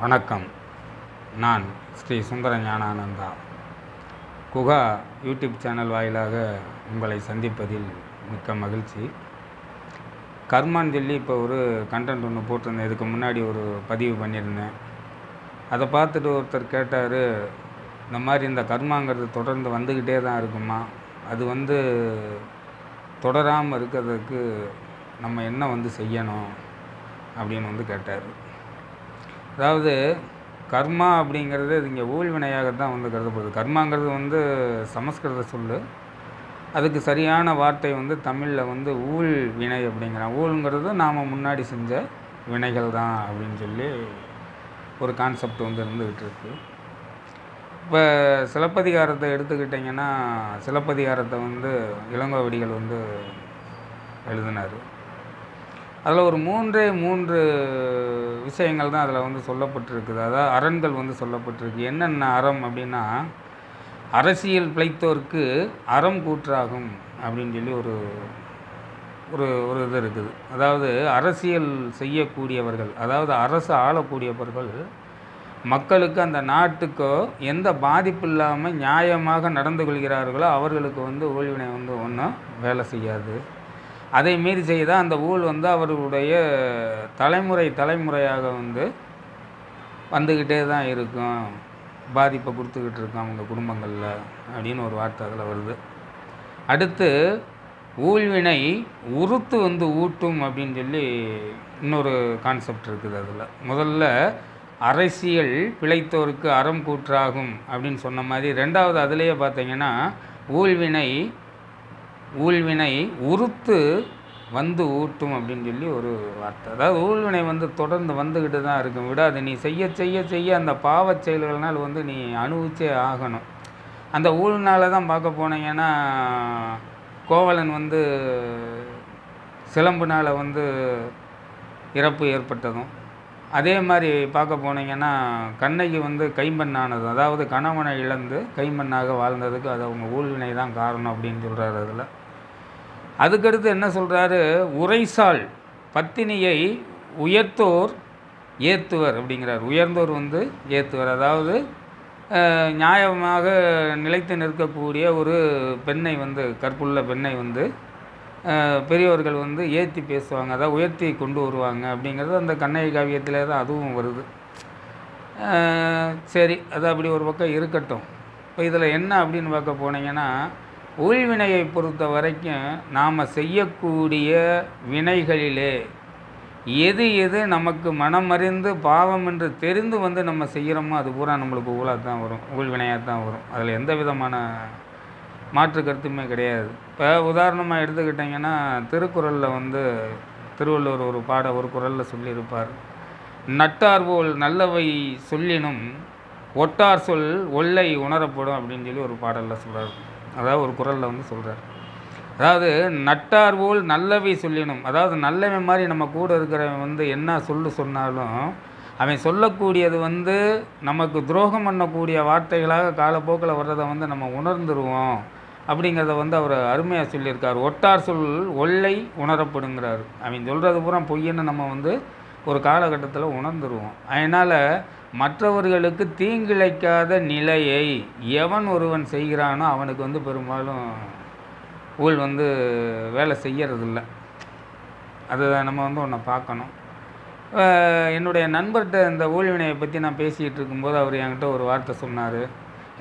வணக்கம். நான் Sri Sundara Gnanananda Guha YouTube channel வாயிலாக உங்களை சந்திப்பதில் மிக்க மகிழ்ச்சி. கர்மான்னு சொல்லி இப்போ ஒரு கண்டென்ட் ஒன்று போட்டிருந்தேன். இதுக்கு முன்னாடி ஒரு பதிவு பண்ணியிருந்தேன். அதை பார்த்துட்டு ஒருத்தர் கேட்டார் இந்த மாதிரி இந்த கர்மாங்கிறது தொடர்ந்து வந்துக்கிட்டே தான் இருக்குமா? அது வந்து தொடராமல் இருக்கிறதுக்கு நம்ம என்ன வந்து செய்யணும்? அப்படின்னு வந்து கேட்டார். அதாவது கர்மா அப்படிங்கிறது இது இங்கே ஊழ்வினையாக தான் வந்து கருதப்படுது. கர்மாங்கிறது வந்து சமஸ்கிருத சொல்லு. அதுக்கு சரியான வார்த்தை வந்து தமிழில் வந்து ஊழ் வினை அப்படிங்கிறான் ஊழ்ங்கிறது நாம் முன்னாடி செஞ்ச வினைகள் தான் அப்படின்னு சொல்லி ஒரு கான்செப்ட் வந்து இருந்துக்கிட்டு இருக்கு. இப்போ சிலப்பதிகாரத்தை எடுத்துக்கிட்டிங்கன்னா சிலப்பதிகாரத்தை வந்து இளங்கோவடிகள் வந்து எழுதினார். அதில் ஒரு மூன்றே மூன்று விஷயங்கள் தான் அதில் வந்து சொல்லப்பட்டிருக்குது. அதாவது அரண்கள் வந்து சொல்லப்பட்டிருக்கு. என்னென்ன அறம் அப்படின்னா அரசியல் பிழைத்தோர்க்கு அறம் கூற்றாகும் அப்படின்னு சொல்லி ஒரு ஒரு ஒரு இது இருக்குது. அதாவது அரசியல் செய்யக்கூடியவர்கள் அதாவது அரசு ஆளக்கூடியவர்கள் மக்களுக்கு அந்த நாட்டுக்கோ எந்த பாதிப்பு இல்லாமல் நியாயமாக நடந்து கொள்கிறார்களோ அவர்களுக்கு வந்து ஓய்வினை வந்து ஒன்றும் வேலை செய்யாது. அதை மீறி செய்தால் அந்த ஊழ் வந்து அவர்களுடைய தலைமுறை தலைமுறையாக வந்து வந்துக்கிட்டே தான் இருக்கும். பாதிப்பை கொடுத்துக்கிட்டு இருக்கும் அவங்க குடும்பங்களில் அப்படின்னு ஒரு வார்த்தை அதில் வருது. அடுத்து ஊழ்வினை உறுத்து வந்து ஊட்டும் அப்படின்னு சொல்லி இன்னொரு கான்செப்ட் இருக்குது அதில். முதல்ல அரசியல் பிழைத்தோருக்கு அறம் கூற்றாகும் அப்படின்னு சொன்ன மாதிரி ரெண்டாவது அதுலேயே பார்த்தீங்கன்னா ஊழ்வினை ஊழ்வினை உறுத்து வந்து ஊட்டும் அப்படின்னு சொல்லி ஒரு வார்த்தை. அதாவது ஊழ்வினை வந்து தொடர்ந்து வந்துக்கிட்டு தான் இருக்கும். விடாது நீ செய்ய செய்ய செய்ய அந்த பாவச் செயல்கள்னால் வந்து நீ அனுபவிச்சே ஆகணும். அந்த ஊழ்னால தான் பார்க்க போனீங்கன்னா கோவலன் வந்து சிலம்புனால் வந்து இறப்பு ஏற்பட்டதும். அதே மாதிரி பார்க்க போனீங்கன்னா கண்ணகி வந்து கைம்பெண்ணானது அதாவது கணவனை இழந்து கைம்பெண்ணாக வாழ்ந்ததுக்கு அது அவங்க ஊழ்வினை தான் காரணம் அப்படின்னு சொல்கிறார் அதில். அதுக்கடுத்து என்ன சொல்கிறாரு உரைசால் பத்தினியை உயர்த்தோர் ஏத்துவர் அப்படிங்கிறார். உயர்ந்தோர் வந்து ஏத்துவர். அதாவது நியாயமாக நிலைத்து நிற்கக்கூடிய ஒரு பெண்ணை வந்து கற்புள்ள பெண்ணை வந்து பெரியவர்கள் வந்து ஏற்றி பேசுவாங்க. அதாவது உயர்த்தி கொண்டு வருவாங்க அப்படிங்கிறது அந்த கண்ணகி காவியத்தில் தான் அதுவும் வருது. சரி அது அப்படி ஒரு பக்கம் இருக்கட்டும். இப்போ இதில் என்ன அப்படின்னு பார்க்க போனீங்கன்னா ஊழ்வினையை பொறுத்த வரைக்கும் நாம் செய்யக்கூடிய வினைகளிலே எது எது நமக்கு மனமறிந்து பாவம் என்று தெரிந்து வந்து நம்ம செய்கிறோமோ அது பூரா நம்மளுக்கு ஊழாக தான் வரும் ஊழ்வினையாக தான் வரும். அதில் எந்த விதமான மாற்று கருத்துமே கிடையாது. இப்போ உதாரணமாக எடுத்துக்கிட்டிங்கன்னா திருக்குறளில் வந்து திருவள்ளுவர் ஒரு பாட ஒரு குறளில் சொல்லியிருப்பார். நட்டார் போல் நல்லவை சொல்லினும் ஒட்டார் சொல் ஒல்லை உணரப்படும் அப்படின்னு சொல்லி ஒரு பாடலில் சொல்கிறார். அதாவது ஒரு குரலில் வந்து சொல்கிறார் அதாவது நட்டார் போல் நல்லவை சொல்லினும் அதாவது நல்லவன் மாதிரி நம்ம கூட இருக்கிறவன் வந்து என்ன சொல்லு சொன்னாலும் அவன் சொல்லக்கூடியது வந்து நமக்கு துரோகம் பண்ணக்கூடிய வார்த்தைகளாக காலப்போக்கில் வர்றதை வந்து நம்ம உணர்ந்துருவோம் அப்படிங்கிறத வந்து அவர் அருமையாக சொல்லியிருக்கார். ஒட்டார் சொல் ஒல்லை உணரப்படுங்கிறார். அவன் சொல்கிறது பூரா பொய்யன்னு நம்ம வந்து ஒரு காலகட்டத்தில் உணர்ந்துருவோம். அதனால் மற்றவர்களுக்கு தீங்கிழைக்காத நிலையை எவன் ஒருவன் செய்கிறானோ அவனுக்கு வந்து பெரும்பாலும் ஊழ் வந்து வேலை செய்யறதில்ல. அதுதான் நம்ம வந்து ஒன்றை பார்க்கணும். என்னுடைய நண்பர்கிட்ட இந்த ஊழ்வினையை பற்றி நான் பேசிகிட்டு இருக்கும்போது அவர் என்கிட்ட ஒரு வார்த்தை சொன்னார்.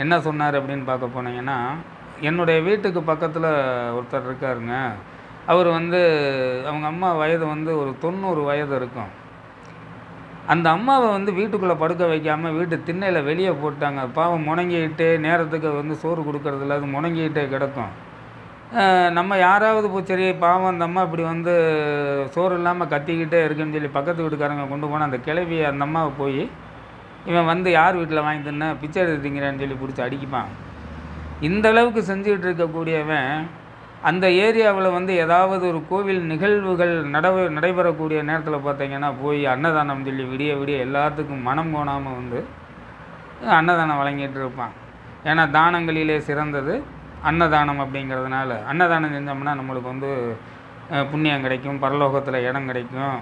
என்ன சொன்னார் அப்படின்னு பார்க்க போனீங்கன்னா என்னுடைய வீட்டுக்கு பக்கத்தில் ஒருத்தர் இருக்காருங்க. அவர் வந்து அவங்க அம்மா வயது வந்து ஒரு தொண்ணூறு வயது இருக்கும். அந்த அம்மாவை வந்து வீட்டுக்குள்ளே படுக்க வைக்காமல் வீட்டு திண்ணையில் வெளியே போட்டாங்க. பாவம் முணங்கிக்கிட்டே நேரத்துக்கு வந்து சோறு கொடுக்கறதில்ல அது முணங்கிக்கிட்டே கிடக்கும். நம்ம யாராவது போய் சரி பாவம் அந்த அம்மா இப்படி வந்து சோறு இல்லாமல் கத்திக்கிட்டே இருக்குன்னு சொல்லி பக்கத்து வீட்டுக்காரங்க கொண்டு போனால் அந்த கிளவி அந்த அம்மாவை போய் இவன் வந்து யார் வீட்டில் வாங்கி தின்ன? பிச்சை எடுத்தீங்கிறேன்னு சொல்லி பிடிச்சி அடிக்குப்பான் இந்த அளவுக்கு செஞ்சுக்கிட்டு இருக்கக்கூடியவன் அந்த ஏரியாவில் வந்து ஏதாவது ஒரு கோவில் நிகழ்வுகள் நடவு நடைபெறக்கூடிய நேரத்தில் பார்த்தீங்கன்னா போய் அன்னதானம் சொல்லி விடிய விடிய எல்லாத்துக்கும் மனம் கோணாமல் வந்து அன்னதானம் வழங்கிட்டு இருப்பான். ஏன்னா தானங்களிலே சிறந்தது அன்னதானம் அப்படிங்கிறதுனால. அன்னதானம் செஞ்சோம்னா நம்மளுக்கு வந்து புண்ணியம் கிடைக்கும் பரலோகத்தில் இடம் கிடைக்கும்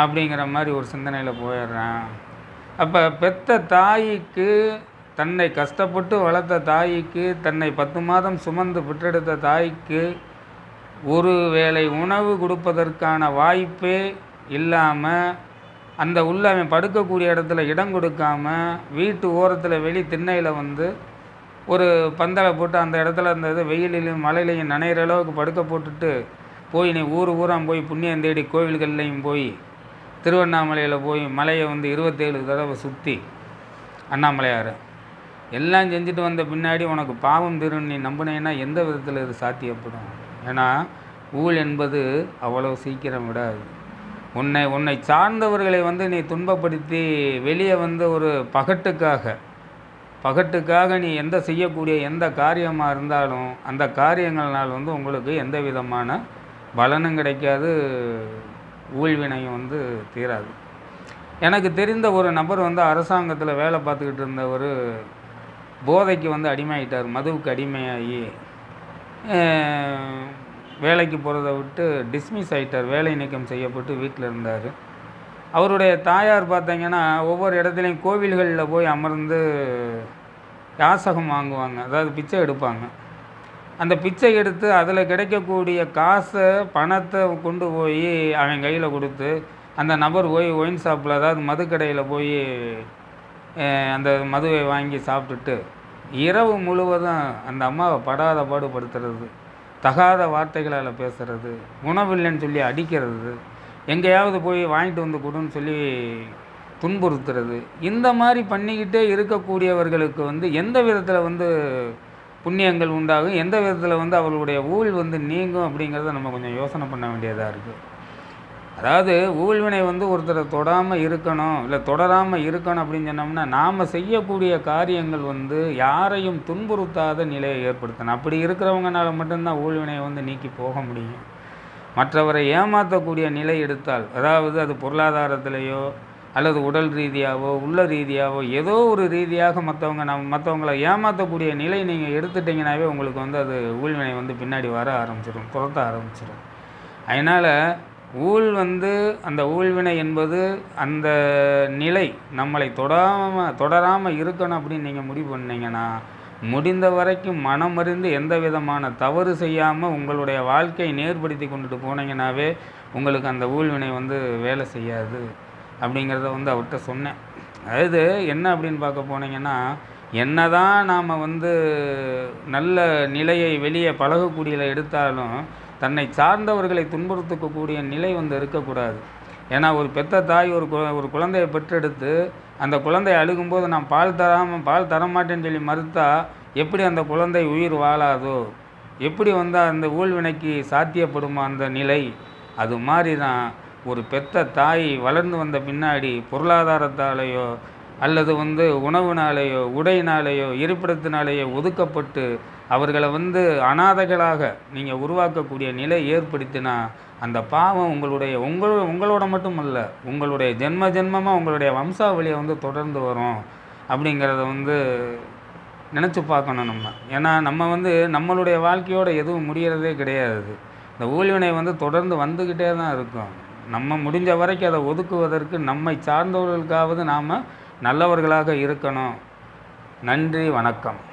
அப்படிங்கிற மாதிரி ஒரு சிந்தனையில் போயிடுறான். அப்போ பெத்த தாய்க்கு தன்னை கஷ்டப்பட்டு வளர்த்த தாய்க்கு தன்னை பத்து மாதம் சுமந்து பெற்றெடுத்த தாய்க்கு ஒரு வேளை உணவு கொடுப்பதற்கான வாய்ப்பே இல்லாமல் அந்த உள்ள அவன் படுக்கக்கூடிய இடத்துல இடம் கொடுக்காம வீட்டு ஓரத்தில் வெளி திண்ணையில் வந்து ஒரு பந்தலை போட்டு அந்த இடத்துல அந்த இது வெயிலிலையும் மழையிலையும் நனைகிற அளவுக்கு படுக்க போட்டுட்டு போய் நீ ஊர் ஊராக போய் புண்ணியம் தேடி கோவில்கள்லையும் போய் திருவண்ணாமலையில் போய் மலையை வந்து இருபத்தேழு தடவை சுற்றி அண்ணாமலையார். எல்லாம் செஞ்சுட்டு வந்த பின்னாடி உனக்கு பாவம் தீரும் நீ நம்பினேன்னா எந்த விதத்தில் இது சாத்தியப்படும்? ஏன்னா ஊழ் என்பது அவ்வளோ சீக்கிரம் விடாது. உன்னை உன்னை சார்ந்தவர்களை வந்து நீ துன்பப்படுத்தி வெளியே வந்து ஒரு பகட்டுக்காக பகட்டுக்காக நீ எந்த செய்யக்கூடிய எந்த காரியமாக இருந்தாலும் அந்த காரியங்கள்னால் வந்து உங்களுக்கு எந்த விதமான பலனும் கிடைக்காது ஊழ்வினையும் வந்து தீராது. எனக்கு தெரிந்த ஒரு நபர் வந்து அரசாங்கத்தில் வேலை பார்த்துக்கிட்டு இருந்தவர் போதைக்கு வந்து அடிமையாகிட்டார் மதுவுக்கு அடிமையாகி வேலைக்கு போகிறத விட்டு டிஸ்மிஸ் ஆகிட்டார் வேலை நீக்கம் செய்யப்பட்டு வீட்டில் இருந்தார். அவருடைய தாயார் பார்த்தீங்கன்னா ஒவ்வொரு இடத்துலையும் கோவில்களில் போய் அமர்ந்து யாசகம் வாங்குவாங்க அதாவது பிச்சை எடுப்பாங்க. அந்த பிச்சை எடுத்து அதில் கிடைக்கக்கூடிய காசை பணத்தை கொண்டு போய் அவன் கையில் கொடுத்து அந்த நபர் போய் ஒயின் ஷாப்பில் அதாவது மதுக்கடையில் போய் அந்த மதுவை வாங்கி சாப்பிட்டுட்டு இரவு முழுவதும் அந்த அம்மாவை படாத பாடுபடுத்துறது தகாத வார்த்தைகளால் பேசுகிறது உணவில்லைன்னு சொல்லி அடிக்கிறது எங்கேயாவது போய் வாங்கிட்டு வந்து கொடுன்னு சொல்லி துன்புறுத்துறது இந்த மாதிரி பண்ணிக்கிட்டே இருக்கக்கூடியவர்களுக்கு வந்து எந்த விதத்தில் வந்து புண்ணியங்கள் உண்டாகும் எந்த விதத்தில் வந்து அவர்களுடைய ஊழ் வந்து நீங்கும் அப்படிங்கிறத நம்ம கொஞ்சம் யோசனை பண்ண வேண்டியதாக இருக்குது அதாவது ஊழ்வினை வந்து ஒருத்தரை தொடாமல் இருக்கணும் இல்லை தொடராமல் இருக்கணும் அப்படின்னு சொன்னோம்னா நாம் செய்யக்கூடிய காரியங்கள் வந்து யாரையும் துன்புறுத்தாத நிலையை ஏற்படுத்தணும். அப்படி இருக்கிறவங்கனால மட்டும்தான் ஊழ்வினையை வந்து நீக்கி போக முடியும். மற்றவரை ஏமாற்றக்கூடிய நிலை எடுத்தால் அதாவது அது பொருளாதாரத்திலேயோ அல்லது உடல் ரீதியாகவோ உள்ள ரீதியாகவோ ஏதோ ஒரு ரீதியாக மற்றவங்க நம் மற்றவங்களை ஏமாற்றக்கூடிய நிலை நீங்கள் எடுத்துட்டிங்கனாவே உங்களுக்கு வந்து அது ஊழ்வினை வந்து பின்னாடி வர ஆரம்பிச்சிடும் துரத்த ஆரம்பிச்சிடும் அதனால் ஊழ் வந்து அந்த ஊழ்வினை என்பது அந்த நிலை நம்மளை தொடாமல் தொடராமல் இருக்கணும் அப்படின்னு நீங்கள் முடிவு பண்ணிங்கன்னா முடிந்த வரைக்கும் மனமறிந்து எந்த விதமான தவறு செய்யாமல் உங்களுடைய வாழ்க்கையை நேர்படுத்தி கொண்டுட்டு போனீங்கன்னாவே உங்களுக்கு அந்த ஊழ்வினை வந்து வேலை செய்யாது அப்படிங்கிறத வந்து அவர்கிட்ட சொன்னேன். அதாவது என்ன அப்படின்னு பார்க்க போனீங்கன்னா என்னதான் நாம் வந்து நல்ல நிலையை வெளியே பழகக்கூடியல எடுத்தாலும் தன்னை சார்ந்தவர்களை துன்புறுத்தக்கூடிய நிலை வந்து இருக்கக்கூடாது. ஏன்னா ஒரு பெத்த தாய் ஒரு கு- ஒரு குழந்தையை பெற்றெடுத்து அந்த குழந்தை அழுகும்போது நான் பால் தராமல் பால் தரமாட்டேன்னு சொல்லி மறுத்தா எப்படி அந்த குழந்தை உயிர் வாழாதோ? எப்படி வந்து அந்த ஊழ்வினைக்கு சாத்தியப்படுமா அந்த நிலை? அது மாதிரி தான் ஒரு பெத்த தாய் வளர்ந்து வந்த பின்னாடி பொருளாதாரத்தாலேயோ அல்லது வந்து உணவுனாலேயோ உடையினாலேயோ இருப்பிடத்தினாலேயோ ஒதுக்கப்பட்டு அவர்களை வந்து அனாதைகளாக நீங்கள் உருவாக்கக்கூடிய நிலை ஏற்படுத்தினா அந்த பாவம் உங்களுடைய உங்களோட உங்களோட மட்டும் அல்ல உங்களுடைய ஜென்ம ஜென்மமாக உங்களுடைய வம்சாவளியை வந்து தொடர்ந்து வரும் அப்படிங்கிறத வந்து நினச்சி பார்க்கணும் நம்ம. ஏன்னா நம்ம வந்து நம்மளுடைய வாழ்க்கையோட எதுவும் முடிகிறதே கிடையாது. இந்த ஊழிவினை வந்து தொடர்ந்து வந்துக்கிட்டே தான் இருக்கும். நம்ம முடிஞ்ச வரைக்கும் அதை ஒதுக்குவதற்கு நம்மை சார்ந்தவர்களுக்காவது நாம் நல்லவர்களாக இருக்கணும். நன்றி வணக்கம்.